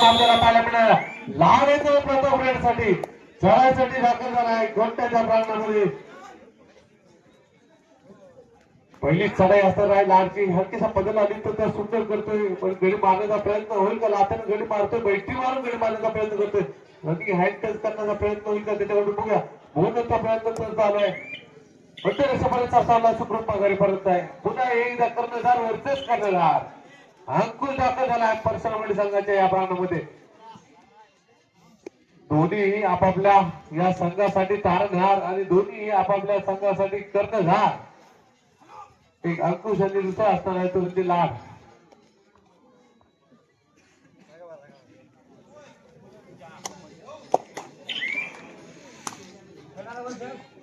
आपल्याला पाहायला मिळाला लहान येतो प्रथम रेडसाठी चढायसाठी दाखल झाला आहे घोट्याच्या प्रांगणामध्ये पहिली चढाई असणार आहे लाडची हलकीसा बदल आली तर त्या सुंदर करतोय पण गडी मारण्याचा प्रयत्न होईल का? लाथाने गडी मारतोय बैठी मारून गडी मारण्याचा प्रयत्न करतोय. नक्की हँड टच करण्याचा प्रयत्न होईल का त्याच्याकडून बघूया. मोहनचा प्रयत्न तर चालू आहे. म्हणजे रेषापर्यंत सामना सुप्रीम माघारीपर्यंत आहे. पुन्हा एकदा कर्णधार वरचेच कर्णधार. अंकुश दाखल झाला आहे परसरवडी संघाच्या या प्रांतामध्ये दोन्ही आपापल्या या संघासाठी तारणहार आणि दोन्ही आपापल्या संघासाठी कर्णधार एक अंकुश आणि दुसरा असणार आहे तो म्हणजे you.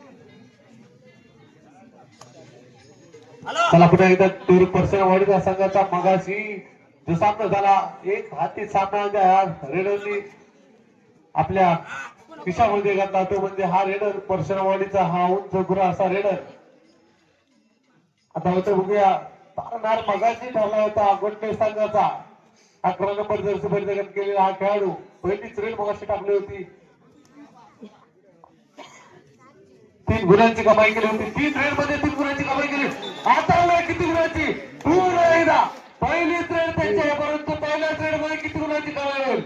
चला पुन्हा एकदा टूर पर्सन वाढीचा संघाचा मगाशी जो सामना झाला एक हाती सामना रेडरनी आपल्या खिशामध्ये घातला तो म्हणजे हा रेडर परशुरामवाडीचा हा उंच गुरा असा रेडर. आता होतं बघूया. तारणार मगाशी ठरला होता गोट्टे संघाचा. अकरा नंबर जर्सी परिधान केलेला हा खेळाडू. पहिलीच रेड मगाशी टाकली होती. तीन गुणांची कमाई केली होती. तीन रेडमध्ये तीन गुणांची कमाई केली. आता बघा किती गुणांची? पूर्ण एकदा पहिलीच रेड त्यांची आहे परंतु पहिल्याच रेडमध्ये किती गुणांची कमाई होईल?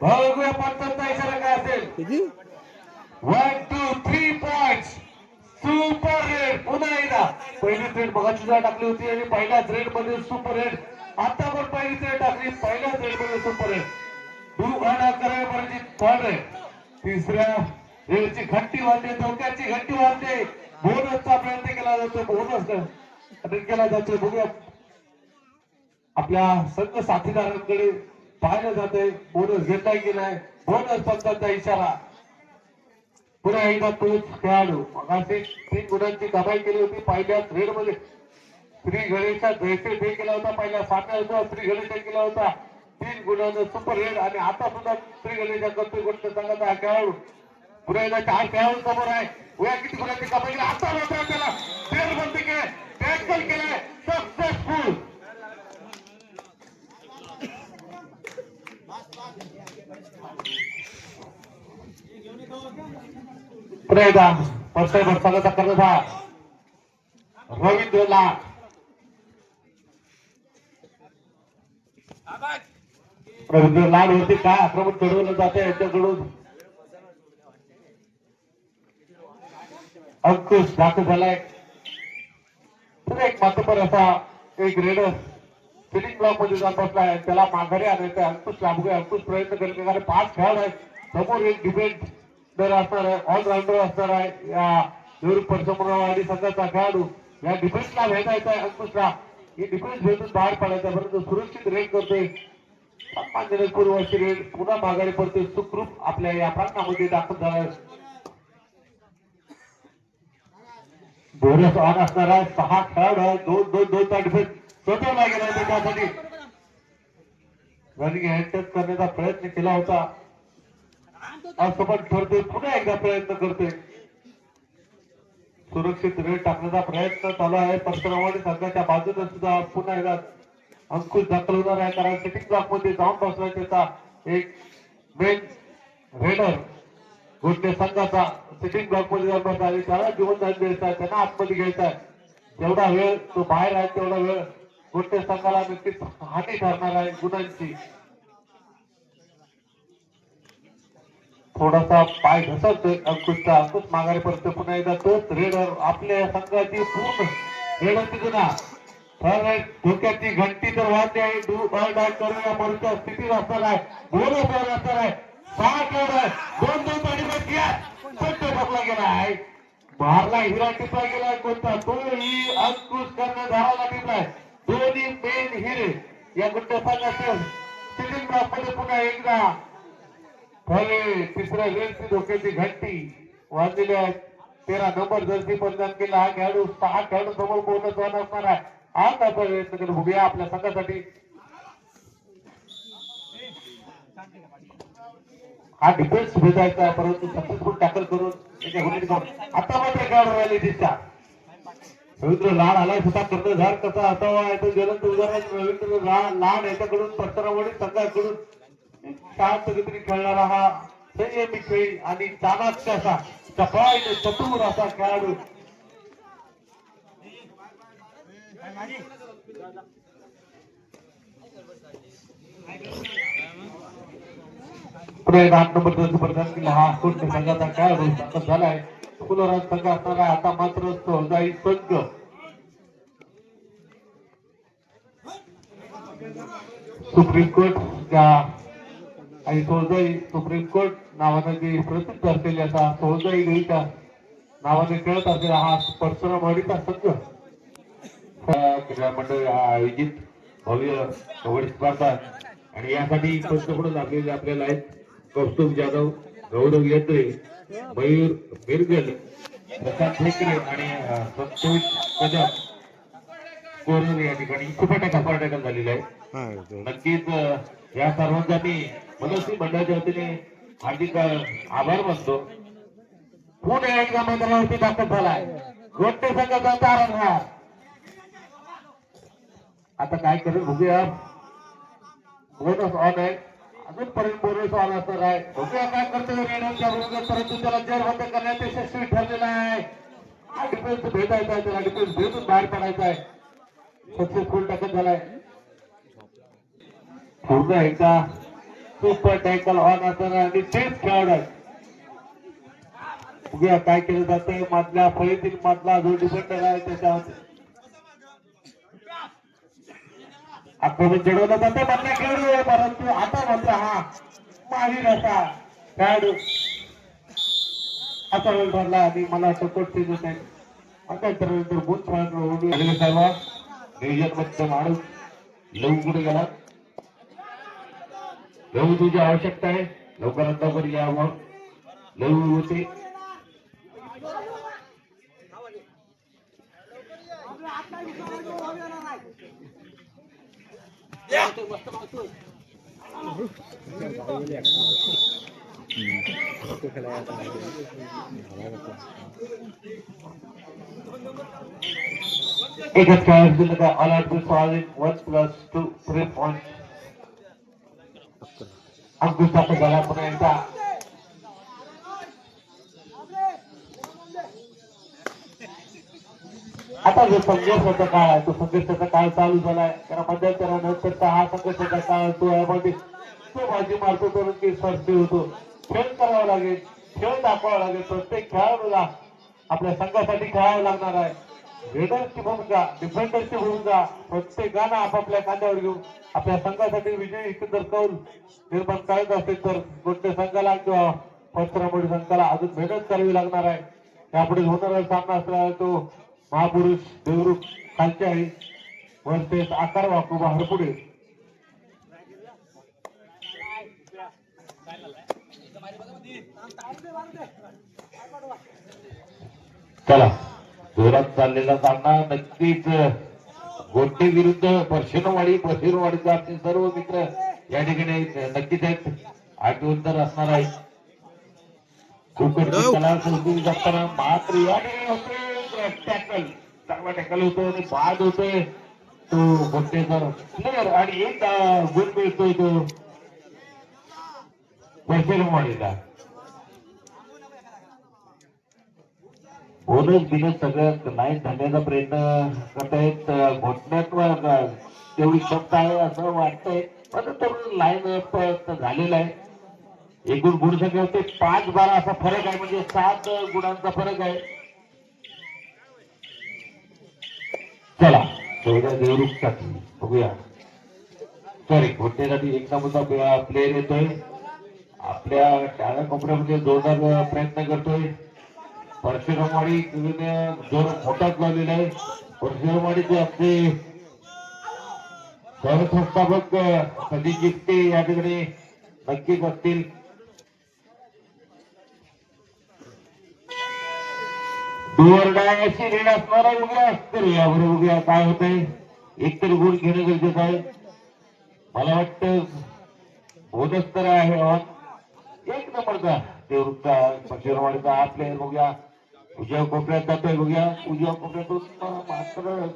बघूया पंचांचा इशारा काय असेल. One two three point super raid पुन्हा एकदा. पहिलीच रेड बघाची टाकली होती आणि पहिल्याच रेडमध्ये सुपर रेड आता पण पहिलीच रेड टाकली. पहिल्याच रेडमध्ये सुपर रेड टू आणि अकरा पर्यंत थर्ड रेड तिसऱ्या रेडची घट्टी वाजते चौथ्याची घट्टी वाजते. बोनसचा प्रयत्न केला जातो बोनस केला जातो बघूया आपल्या संघ साथीदारांकडे पाहिलं जाते बोनस घेता की नाही? बोनस पंचांचा इशारा. पुन्हा एकदा तोच खेळाडू. मगाशी तीन गुणांची कमाई केली होती पहिल्या रेडमध्ये श्री गणेशचा जयसे डे केला होता पहिल्या सामन्यात होता श्री गणेश केला होता. तीन गुणांचा सुपर रेड आणि आता सुद्धा श्री गणेशा करतोय गोष्ट सांगत हा खेळाडू पुन्हा एकदा चार खेळाडू समोर आहे. उद्या किती गुणांची कमाई केली आता मात्र त्याला फेर बंद केलाय टॅकल केलाय सक्सेसफुल पुढे एकदा परसाई भरसाचा कर्णधार रवींद्र लाड रवींद्र लाल होती काय आक्रमण चढवलं जाते यांच्याकडून. अंकुश दाखल झालाय पुन्हा एक मातबर असा एक रेडर. फिलिंग ब्लॉकमध्ये जात असलाय त्याला माघारी आणायचं अंकुश लाभगे अंकुश प्रयत्न करत कारण पाच खेळाडू आहेत. समोर एक डिफेंडर असणार आहे. ऑलराऊंडर असणार आहे. या नेहरू परसमरावाडी संघाचा खेळाडू. या डिफेन्सला भेटायचा आहे अंकुशला. ही डिफेन्स भेटून बाहेर पडायचा परंतु सुरक्षित रेड करतोय. सन्मानजनक पूर्ववर्षी रेड पुन्हा माघारी पडतोय. सुखरूप आपल्या या प्रांतामध्ये दाखल झालाय. बोनस ऑन असणार आहे. सहा खेळाडू आहे दोन दोन दोन चा स्वतः लागेल गेला त्यासाठी. रनिंग हँडटच करण्याचा प्रयत्न केला होता. असफल ठरतोय. पुन्हा एकदा प्रयत्न करतोय. सुरक्षित रेड टाकण्याचा प्रयत्न चालू आहे. परशुरामाने संघाच्या बाजूने सुद्धा पुन्हा एकदा अंकुश दाखल होणार आहे. कारण सिटिंग ब्लॉकमध्ये जाऊन बसला त्याचा एक मेन रेडर गोष्टी संघाचा सिटिंग ब्लॉकमध्ये जाऊन बसला त्याला जीवनदान द्यायचं आहे. त्यांना आतमध्ये घ्यायचा आहे. जेवढा वेळ तो बाहेर आहे तेवढा वेळ गोष्टी संघाला नक्कीच हानी ठरणार आहे गुणांची. थोडासा पाय घसरतोय अंकुशचा. अंकुश माघारी पडतोय पुन्हा एकदा तोच रेडर आपल्या संघाची पूर्ण रेडर तिथून धोक्याची घंटी तर वाजली आहे डू बाय डाय करूया मरच्या स्थितीत असणार आहे. बोनस असणार आहे. दोन दोन पाणी घ्या स्वच्छ ठोकला गेला आहे मारला हिरा टिपला गेला कोणता? तोही अंकुश करणं कर्णधाराला टिपलाय. दोन्ही मेन हिरे या गुट्ट संघाचे सिटिंग पुन्हा एकदा. भले तिसऱ्या वेळची धोक्याची घंटी वाजलेली आहे. तेरा नंबर जर्सी परिधान केला. हा खेळाडू सहा खेळाडू समोर बोनस वन असणार आहे. आज आपण प्रयत्न आपल्या संघासाठी. हा डिफेन्स भेटायचा परंतु सक्सेसफुल टॅकल करून त्याच्या गुन्हे करून आता मात्र खेळाडू राहिले दिसता. रवींद्र लाड आलाय स्वतः कर्णधार कसा असावा याचं ज्वलंत उदाहरण रवींद्र ला- लाड याच्याकडून पत्तरावडी संघाकडून. शांत गतीने खेळणारा हा संयमी खेळी आणि चाणाक्ष असा चपळाईने चतुर असा खेळाडू. पुढे आठ नंबर दोन प्रदान केला हा कुंड संघाचा काय आता झालाय. फुलराज संघ असणारा आता मात्र सहजाई संघ. सुप्रीम कोर्ट ज्या आणि सोळजाई सुप्रीम कोर्ट नावाने जे प्रसिद्ध असलेले असा सोळजाई गईच्या नावाने खेळत असलेला हा परशुराम वाडीचा संघ. क्रीडा मंडळ आयोजित भव्य कबड्डी स्पर्धा. आणि यासाठी पंतप्रधान आपलेले आपल्याला आहेत. कौस्तुभ जाधव गौरव यत्रे मयूर बिरगल प्रसाद ठेकरे आणि संतोष कदम या ठिकाणी सुपाट्या कपाट्या झालेला आहे नक्कीच या सर्वांचा मी मनस्वी मंडळाच्या वतीने हार्दिक आभार मानतो. पुणे एकदा मैदानावरती दाखल झालाय. गोट्टे संघाचा तारणहार आता काय करेल बघूया बोनस ऑन आहे अजूनपर्यंत बोनस ऑन असणार आहे बघूया काय करतो रेणूच्या बरोबर परंतु त्याला जेरबंद करण्यात यशस्वी ठरलेला आहे. हा डिफेन्स भेटायचा आहे त्याला डिफेन्स भेटून बाहेर पडायचा आहे. सक्सेसफुल टाकत झालाय. पूर्ण एकदा सुपर टँकल ऑन असताना आणि तेच खेळाडू आहे. बघूया काय केलं जातंय? मधल्या फळीतील मधला जो डिफेंडर आहे त्याच्यावर आक्रमण जडवलं जाते मधल्या खेळाडू आहे परंतु आता मात्र हा माहीर असा खेळाडू असा वेळ भरला आणि मला सपोर्ट ते नाही आता त्यानंतर गुण खेळाडू सर्व. नियोजन मध्य माणूस लव कुठे गेला. लवू तुझी आवश्यकता आहे. लवकरात लवकर यावं लवू होते. एकच खेळाडू दिलं का all out two solid one plus two three point Ankush दाखल झाला पुन्हा एकदा आता जो संघर्षाचा काळ आहे तो संघर्षाचा काळ चालू झालाय. कारण मध्यंतरानंतरचा हा संघर्षाचा काळ तो यामध्ये म्हणजे तो भाजी मारतो तो की स्पर्धी होतो. खेळ करावा लागेल. खेळ दाखवावा लागेल. प्रत्येक खेळाडूला आपल्या संघासाठी खेळावं लागणार आहे. रेडरची भूमिका डिफेंडरची भूमिका प्रत्येकानं आपापल्या कांद्यावर घेऊन आपल्या संघासाठी विजय एकंदर कौल निर्माण करायचं असेल तर कोणत्या संघाला किंवा परशुरामोडी संघाला अजून मेहनत करावी लागणार आहे. यापुढे होणारा सामना असलेला तो महापुरुष देवरूप खालच्या आहे. वर्सेस आकार वाकुबा हरपुडे चला जोरात चाललेला सामना नक्कीच गोटे विरुद्ध परशिनवाडी परशिनवाडीचे आपले सर्व मित्र या ठिकाणी नक्कीच आहेत. आठवण तर असणार आहे. कुकडची कला संस्कृती जपताना मात्र या ठिकाणी टॅकल चांगला टॅकल होतो आणि बाद होतोय तो गोटेचा प्लेअर आणि एक गुण मिळतोय तो. परशिनवाडीला बोनस बिनस सगळं नाही धरण्याचा प्रयत्न करतायत. घोटण्यात तेवढी क्षमता आहे असं वाटतंय. पण तर लाईन झालेला आहे. एकूण गुण संख्या होते पाच बारा असा फरक आहे. म्हणजे सात गुणांचा फरक आहे. चला चौदा देवरूपसाठी बघूया. सॉरी घोटण्यासाठी एक नंबरचा प्लेअर येतोय. आपल्या डाव्या कोपऱ्यामध्ये जोरदार प्रयत्न करतोय. परशुरामवाडी जोर मोठाच लावलेला आहे. परशुरामवाडीचे आपले सहसंस्थापक कधी जिंकते या ठिकाणी नक्कीच असतील. डोरडाय अशी रेड असणारा उभ्या असतील यावर उभ्या काय होत आहे? एकतर गुण घेणं गरजेचं आहे. मला वाटतं बोनस तर आहे एक नंबरचा देवरूपचा पक्षीरवाडीचा हा प्लेअर बघूया. उजव्या कोपऱ्यात जातोय बघूया. उजव्या कोपऱ्यातून मात्र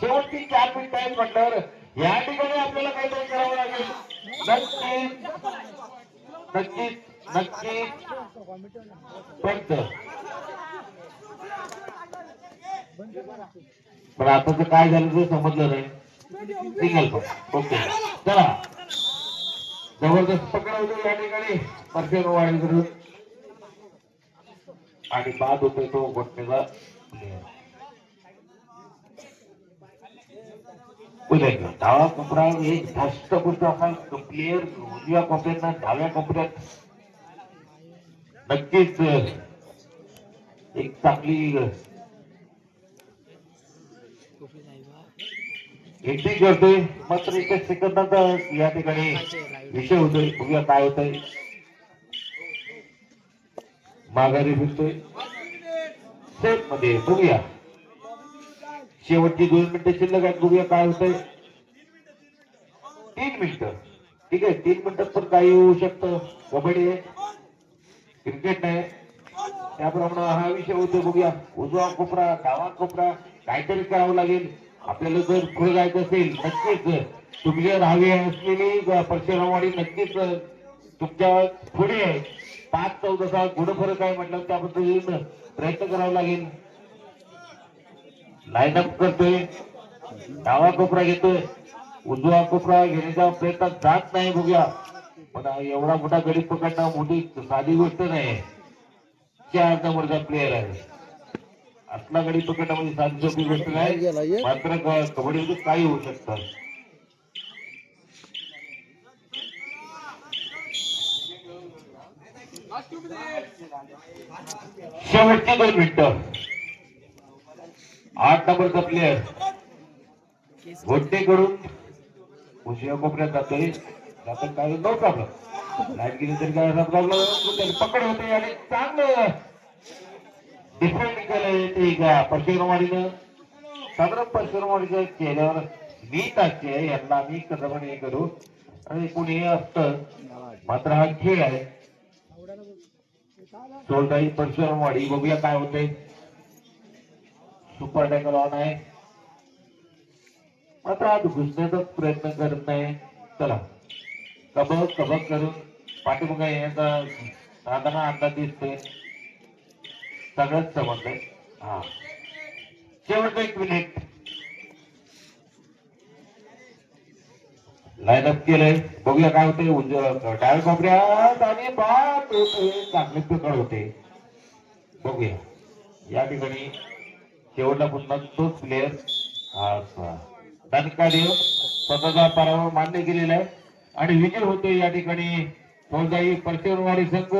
शेवटची चार मिनिट आहेत म्हटल्यावर या ठिकाणी आपल्याला काहीतरी करावं लागेल. नक्कीच. नक्कीच. नक्कीच. पंच पण आताच काय झालं ते समजलं नाही. सिंगल पण ओके. चला. जबरदस्त पकडवतो या ठिकाणी. परफेक्ट वाढेल करून. आणि बाद होतोय तो घटनेचा. पुढे डावा कोपरा एक जास्त गोष्ट असाल प्लेअर उजव्या कोपऱ्यात डाव्या कोपऱ्यात. नक्कीच एक चांगली एंट्री करतोय मात्र एका सेकंदाचा या ठिकाणी विषय होतोय. बघूया काय होतंय. माघारी फिरतोय. सेफमध्ये बघूया. शेवटची दोन मिनिटं शिल्लक आहेत. बघूया काय होतंय. तीन मिनिटं. ठीक आहे. तीन मिनिटात पण काही होऊ शकतं. कबड्डी आहे. क्रिकेट नाही. त्याप्रमाणे हा विषय होतो बघूया. उजवा कोपरा डावा कोपरा काहीतरी करावं लागेल. आपल्याला जर पुढे जायचं असेल नक्कीच. तुम्ही जर हवी असलेली परशुरामवाडी नक्कीच तुमच्यापुढे आहे पाच चौदाचा गुण फरक आहे म्हटलं त्या पद्धतीनं प्रयत्न करावा लागेल. लाईनअप करतोय. डावा कोपरा घेतोय. उजवा कोपरा घेण्याचा प्रयत्नात जात नाही बघूया. पण एवढा मोठा गरीब पकडणं मोठी साधी गोष्ट नाही. चार नंबरचा प्लेअर आहे. असला गडी पकडणं म्हणजे साधी सोपी गोष्ट नाही मात्र कबड्डीमध्ये काही होऊ शकतात शेवटची दोन मिनिट. आठ नंबरचा प्लेअर घोटे करून उशिया कोपऱ्यात जातोय. जातात काय नो प्रॉब्लेम लाइट गेली तरी काय प्रॉब्लेम पकड होते आणि चांगलं. डिफेंड केलं ते का परशुरामाडीनं साधारण परशुरामाडीच्या चेहऱ्यावर मी टाकते यांना मी कसं पण हे करू. आणि कोणी असतं मात्र हा खेळ आहे. सोलताई परशुरामवाडी बघूया काय होते सुपर टॅकल ऑन आहे. मात्र आज घुसण्याचा प्रयत्न करत नाही. चला. कबक कबक करून पाठीमागे याचा साधारण अंदाज दिसतोय सगळंच समजलंय. हा. शेवटचं एक मिनिट लाईन अप केलंय. बघूया काय होते डाव्या कोपऱ्यात आणि बाप चांगले पकड होते. बघूया. या ठिकाणी शेवटला पुन्हा तोच प्लेअर देव स्वतःचा पराभव मान्य केलेला आहे. आणि विजय होतोय या ठिकाणी. फौजाई परशुरामवाडी संघ